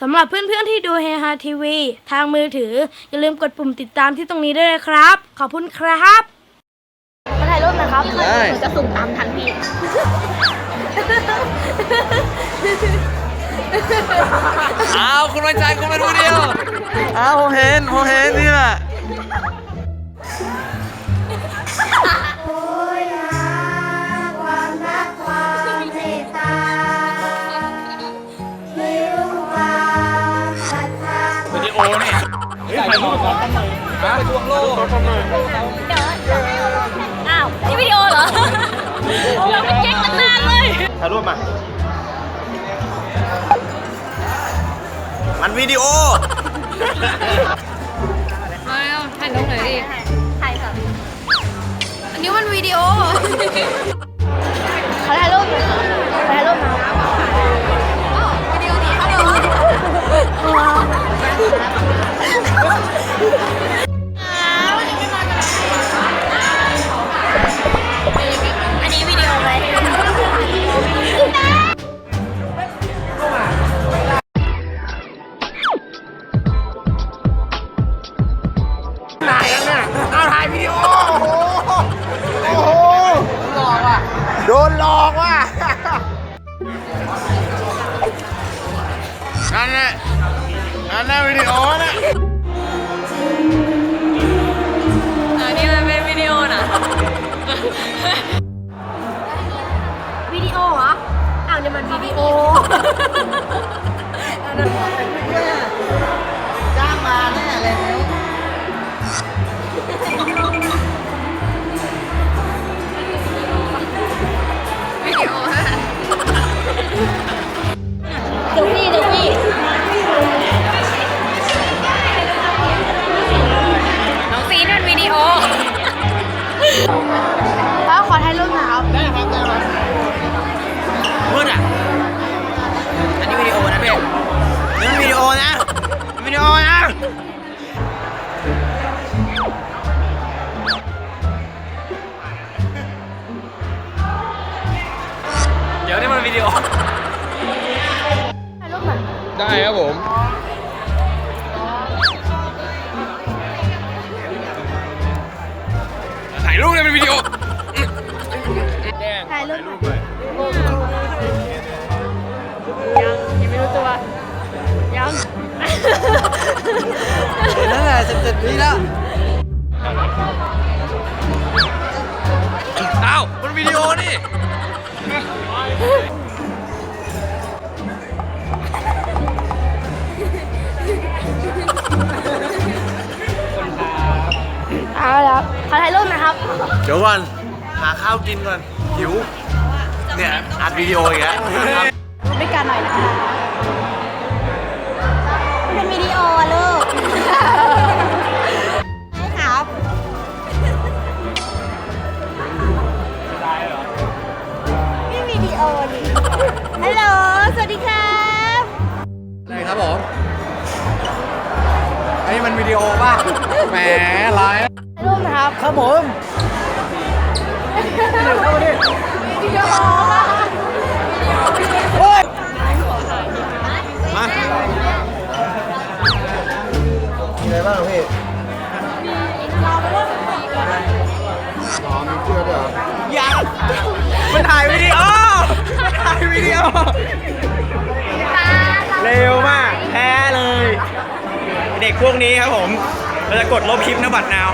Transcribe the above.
สำหรับเพื่อนๆที่ดูเฮฮาทีวีทางมือถือ อย่าลืมกดปุ่มติดตามที่ตรงนี้ด้วยนะครับ ขอบคุณครับมาถ่ายรูปนะครับได้หนูจะสุ่มตามทันพี่ อ้าวคุณวันชัยคุณเป็นผู้เดียว อ้าวผมเห็นผมเห็นนี่แหละ วิดีโอนี่ถ่ายรูปก่อนไปทวงโลกอ้าว นี่วิดีโอเหรอ เราเป็นเก๊กตั้งนานเลย ถ่ายรูปมา มันวิดีโอ มาแล้วถ่ายลงหน่อยดิ ถ่ายค่ะ อันนี้มันวิดีโอขอ นั่น นี่มันวิดีโอถ่ายรูปหน่อยได้ครับผม ถ่ายรูปเลยเป็นวิดีโอถ่ายรูปหน่อยยังไม่รู้ตัว ยังนั่นแหละสิบเจ็ดวิแล้วอ้าวมันวิดีโอนี่ เอาแล้วขอถ่ายรูปหนะครับ เดี๋ยวก่อนหาข้าวกินก่อนหิว เนี่ยอัดวิดีโออีกแล้วนะครับด้วยกันหน่อยนะคะ วัสดีครับได้ครับผมไอ้ยมันวิดีโอป่ะ แหมไลฟ์รูปนะครับครับผมวิดีโอป่ะมามีอะไรบ้างพี่อ๋อมีเสื้อด้วยเหรอยังมันถ่ายวิดีโอ พวกนี้ครับผมเราจะกดลบคลิปนบัตรนาว